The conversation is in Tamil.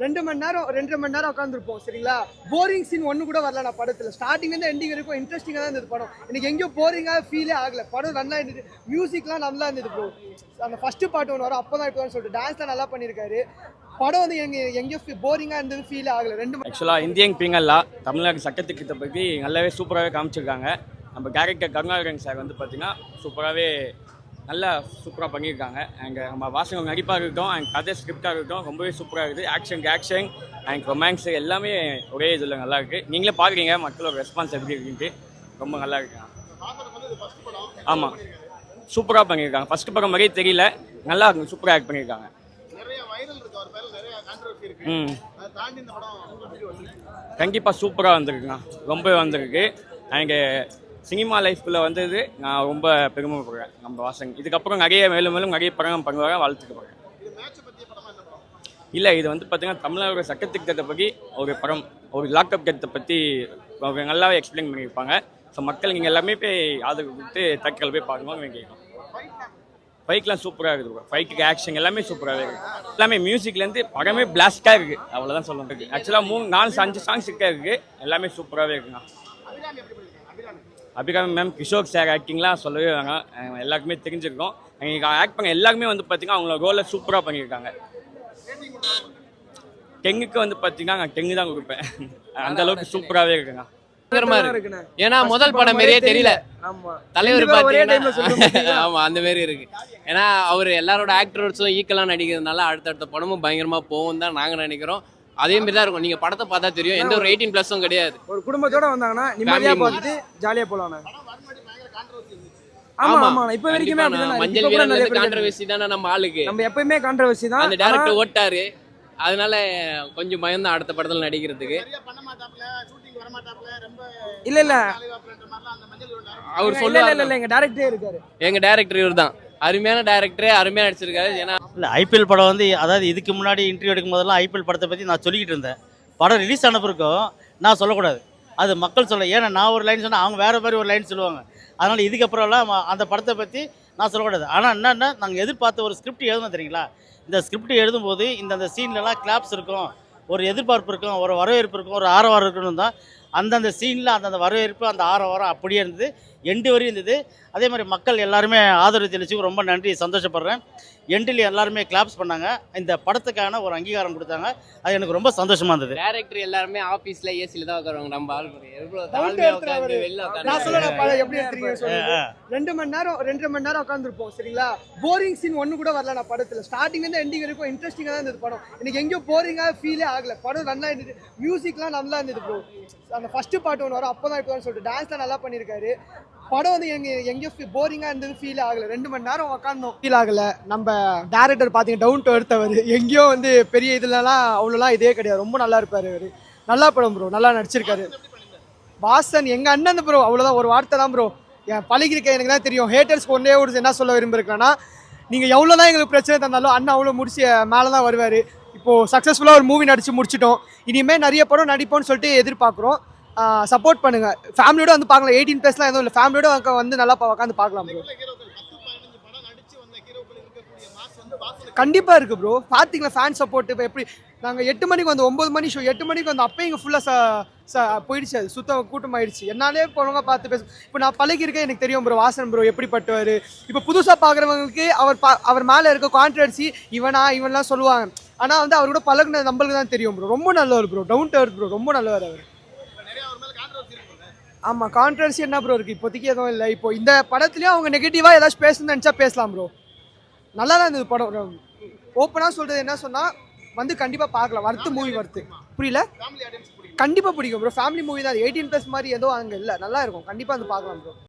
ரெண்டு மணி நேரம் ரெண்டரை மணி நேரம் உட்காந்துருப்போம் சரிங்களா? போரிங் சீன் ஒன்று கூட வரல நான் படத்தில். ஸ்டார்டிங்லேருந்து எண்டிங் வரைக்கும் இன்ட்ரெஸ்டிங்காக தான் இருந்தது படம். எனக்கு எங்கேயோ போரிங்காக ஃபீலே ஆகல. படம் நல்லா இருந்தது. மியூசிக்லாம் நல்லா இருந்தது ப்ரோ அந்த ஃபஸ்ட்டு பாட்டு ஒன்று வரும் அப்போ தான் இப்போ சொல்லிட்டு. டான்ஸ்லாம் நல்லா பண்ணியிருக்காரு. படம் வந்து எங்க எங்கேயோ போரிங்காக இருந்தது ஃபீல் ஆகல. ரெண்டு மணி ஆக்சுவலாக இந்தியன் பிங்கல்லா தமிழ்நாடு சட்டத்திட்டத்தை பற்றி நல்லாவே சூப்பராகவே காமிச்சிருக்காங்க. நம்ம கேரக்டர் கருணாகரன் சார் வந்து பார்த்தீங்கன்னா சூப்பராகவே நல்லா சூப்பராக பண்ணியிருக்காங்க. அண்ட் நம்ம வாசகம் நடிப்பாக இருக்கட்டும் அண்ட் கதை ஸ்கிரிப்டாக இருக்கட்டும் ரொம்பவே சூப்பராக இருக்குது. ஆக்ஷன் ஆக்ஷன் அண்ட் ரொமான்ஸ் எல்லாமே ஒரே இதில் நல்லா இருக்குது நீங்களே பார்க்குறீங்க மக்களோட ரெஸ்பான்ஸ் எப்படி இருக்குன்ட்டு. ரொம்ப நல்லா இருக்குங்க ஆமாம் சூப்பராக பண்ணியிருக்காங்க. ஃபர்ஸ்ட் படம் மாதிரியே தெரியல. நல்லா சூப்பராக ஆக்ட் பண்ணியிருக்காங்க. ம். கண்டிப்பாக சூப்பராக வந்திருக்குண்ணா ரொம்ப வந்திருக்கு. எனக்கு சினிமா லைஃப்பில் வந்தது நான் ரொம்ப பெருமைப்படுறேன் நம்ம வாசங்க இதுக்கப்புறம் நிறைய மேலும் மேலும் நிறைய படம் பண்ணுவாங்க வாழ்த்துக்கு போகிறேன் இல்லை இது வந்து பார்த்தீங்கன்னா தமிழ்நாடு சட்டத்திட்டத்தை பற்றி ஒரு படம் ஒரு லாக்அப் கத்தை பற்றி அவங்க நல்லாவே எக்ஸ்பிளைன் பண்ணியிருப்பாங்க. ஸோ மக்கள் நீங்கள் எல்லாமே போய் ஆதரவு கொடுத்து தக்கல் போய் பார்க்கணும் கேட்கணும் ஃபைட்லாம் சூப்பராக இருக்குது ஃபைட்டுக்கு ஆக்ஷன் எல்லாமே சூப்பராகவே இருக்குது. எல்லாமே மியூசிக்லேருந்து படமே பிளாஸ்டாக இருக்குது. அவ்வளோதான் சொல்லணும் முடியும். ஆக்சுவலாக மூணு நாலு அஞ்சு சாங்ஸ் இருக்கா இருக்குது. எல்லாமே சூப்பராகவே இருக்குண்ணா. அபிகாமி மேம். கிஷோர் சார் ஆக்டிங்லாம் சொல்லவே அஹ் எல்லாருக்குமே தெரிஞ்சிருக்கும். எங்களுக்கு ஆக்ட் பண்ண எல்லாருமே வந்து பார்த்தீங்கன்னா அவங்களோட ரோலை சூப்பராக பண்ணியிருக்காங்க டெங்குக்கு வந்து பார்த்தீங்கன்னா நான் டெங்கு தான் கொடுப்பேன். அந்த அளவுக்கு சூப்பராகவே இருக்குங்க. ஏன்னா முதல் படம் மாதிரியே தெரியல. ஆமா. தலைவர் பாத்தீங்கன்னா ஆமா அந்த மாதிரி இருக்கு. ஏன்னா அவர் எல்லாரோட ஆக்டர்ஸும் ஈக்குவலா நடிக்கிறதுனால அடுத்தடுத்த படமும் பயங்கரமா போகும் தான் நாங்க நினைக்கிறோம். அதே மாதிரி தான் இருக்கும். நீங்க படத்தை பார்த்தா தெரியும். எந்த ஒரு எயிட்டீன் பிளஸும் கிடையாது. ஒரு குடும்பத்தோட வந்தாங்கன்னா நிம்மதியா பார்த்துட்டு ஜாலியா போலாம் ஆமா ஆமா. இப்ப வரைக்குமே. மஞ்சள் வீரன் கான்ட்ரவர்சி தானே நம்ம ஆளுக்கு. நம்ம எப்பயுமே கான்ட்ரவர்சி தான். அந்த டேரக்டர் ஓட்டாரு. அதனால கொஞ்சம் பயந்தான் அடுத்த படத்துல நடிக்கிறதுக்கு. சரியா பண்ண மாட்டாப்ல ஷூட்டிங் வர மாட்டாப்ல ரொம்ப இல்ல இல்ல. அவர் இல்ல இல்ல சொல்லுவாரு இல்ல எங்க டேரக்டரே இருக்காரு. எங்க டேரக்டர் இவர் தான் அருமையான டேரக்டர் அருமையாக நடிச்சிருக்காரு. ஏன்னா இல்லை ஐபிஎல் படம் வந்து அதாவது இதுக்கு முன்னாடி இன்டர்வியூ எடுக்கும் போதெல்லாம் ஐபிஎல் படத்தை பற்றி நான் சொல்லிக்கிட்டு இருந்தேன். படம் ரிலீஸ் ஆன நான் சொல்லக்கூடாது. அது மக்கள் சொல்ல ஏன்னா நான் ஒரு லைன் சொன்னால் அவங்க வேறு மாதிரி ஒரு லைன் சொல்லுவாங்க. அதனால் இதுக்கப்புறம்லாம் ம- அந்த படத்தை பற்றி நான் சொல்லக்கூடாது. ஆனால் என்னென்னா நாங்கள் எதிர்பார்த்த ஒரு ஸ்கிரிப்ட் எழுதணும் தெரியுங்களா? இந்த ஸ்கிரிப்ட் எழுதும்போது இந்த அந்த சீன்லலாம் கிளாப்ஸ் இருக்கும். ஒரு எதிர்பார்ப்பு இருக்கும் ஒரு வரவேற்பு இருக்கும் ஒரு ஆரவாரம் இருக்கணும் தான் அந்தந்த சீனில் அந்தந்த வரவேற்பு அந்த ஆரவாரம் அப்படியே இருந்தது. எண்டு வரையும் இருந்தது. அதே மாதிரி மக்கள் எல்லாருமே ஆதரவு தெளிச்சு ரொம்ப நன்றி. சந்தோஷப்படுறேன். எண்டில் எல்லாருமே கிளாப்ஸ் பண்ணாங்க. இந்த படத்துக்கான ஒரு அங்கீகாரம் கொடுத்தாங்க. அது எனக்கு ரொம்ப சந்தோஷமா இருந்தது. டேரக்டர் எல்லாருமே ஆபீஸ்ல ஏசில தான் உட்காருவாங்க. நம்ம ஆள் ரெண்டு மணி நேரம் ரெண்டரை மணி நேரம் உட்காந்துருப்போம் சரிங்களா? போரிங் சீன் ஒன்று கூட வரல நான் படத்தில். ஸ்டார்டிங்லேருந்து எண்டிங் வரைக்கும் இன்ட்ரெஸ்டிங்காக தான் இருந்தது படம். எனக்கு எங்கேயோ போரிங்காக ஃபீலே ஆகல. படம் நல்லா இருந்தது. மியூசிக்லாம் நல்லா இருந்தது ப்ரோ அந்த ஃபர்ஸ்ட் பாட்டு ஒன்று வரும் அப்போ தான் இப்போ சொல்லிட்டு டான்ஸ்லாம் நல்லா பண்ணியிருக்காரு. படம் வந்து எங்க எங்கேயோ போரிங்காக இருந்தது ஃபீல் ஆகலை. ரெண்டு மணி நேரம் உட்காந்தோம் ஃபீல் ஆகலை. நம்ம டேரக்டர் பார்த்தீங்கன்னா டவுன் டு எடுத்தவர் எங்கேயோ வந்து பெரிய இதுலலாம் அவ்வளோலாம் இதே கிடையாது. ரொம்ப நல்லா இருப்பார் அவர். நல்லா படம் ப்ரோ நல்லா நடிச்சிருக்காரு. வாசன் எங்கள் அண்ணன் ப்ரோ அவ்வளோதான் ஒரு வார்த்தை தான் ப்ரோ என் பழகிருக்க எனக்கு தான் தெரியும். ஹேட்டர்ஸ் ஒன்றே ஒரு என்ன சொல்ல விரும்பிருக்கேன்னா நீங்கள் எவ்வளோ தான் எங்களுக்கு பிரச்சனை தந்தாலும் அண்ணன் அவ்வளோ முடிச்சு மேலே தான் வருவார். இப்போது சக்ஸஸ்ஃபுல்லாக ஒரு மூவி நடித்து முடிச்சிட்டோம். இனிமேல் நிறைய படம் நடிப்போம்னு சொல்லிட்டு எதிர்பார்க்குறோம். சப்போர்ட் பண்ணுங்க. ஃபேமிலியோட வந்து பார்க்கலாம். எயிட்டீன் ப்ளஸ்லாம் எதுவும் இல்லை. ஃபேமிலியோட வந்து நல்லா உட்காந்து பார்க்கலாம் ப்ரோ கண்டிப்பாக இருக்குது ப்ரோ பார்த்தீங்களா ஃபேன் சப்போர்ட் இப்போ எப்படி? நாங்கள் எட்டு மணிக்கு வந்து ஒம்பது மணி ஷோ எட்டு மணிக்கு வந்து அப்போ இங்கே ஃபுல்லாக ச ச போயிடுச்சு அது. சுத்த கூட்டமாயிடுச்சு என்னாலே போனவங்க பார்த்து பேச இப்போ நான் பழகிருக்கேன் எனக்கு தெரியும் ப்ரோ வாசன் ப்ரோ எப்படிப்பட்டவர். இப்போ புதுசாக பார்க்குறவங்களுக்கு அவர் பா அவர் மேலே இருக்க கான்ட்ரவர்சி இவனா இவன்லாம் சொல்லுவாங்க. ஆனால் வந்து அவரோட பழகுன நம்மளுக்கு தான் தெரியும் ப்ரோ ரொம்ப நல்லவர் ப்ரோ டவுன் டு ப்ரோ ரொம்ப நல்லவர் அவர் நிறைய அவர் மேல கான்ட்ரவர்சி இருக்கு ஆமாம் கான்ட்ரவர்சி என்ன ப்ரோ இருக்குது இப்போதைக்கு எதுவும் இல்லை. இப்போ இந்த படத்துலேயும் அவங்க நெகட்டிவாக ஏதாச்சும் பேசணும்னு நினச்சா பேசலாம் ப்ரோ நல்லா தான் இருந்தது படம். ஓப்பனாக சொல்கிறது என்ன சொன்னால் வந்து கண்டிப்பாக பார்க்கலாம். வர்த்து மூவி வர்த்து புரியல? கண்டிப்பாக பிடிக்கும் ப்ரோ ஃபேமிலி மூவி தான். எயிட்டீன் ப்ளஸ் மாதிரி ஏதோ அங்கே இல்லை. நல்லா இருக்கும். கண்டிப்பாக வந்து பார்க்கலாம் ப்ரோ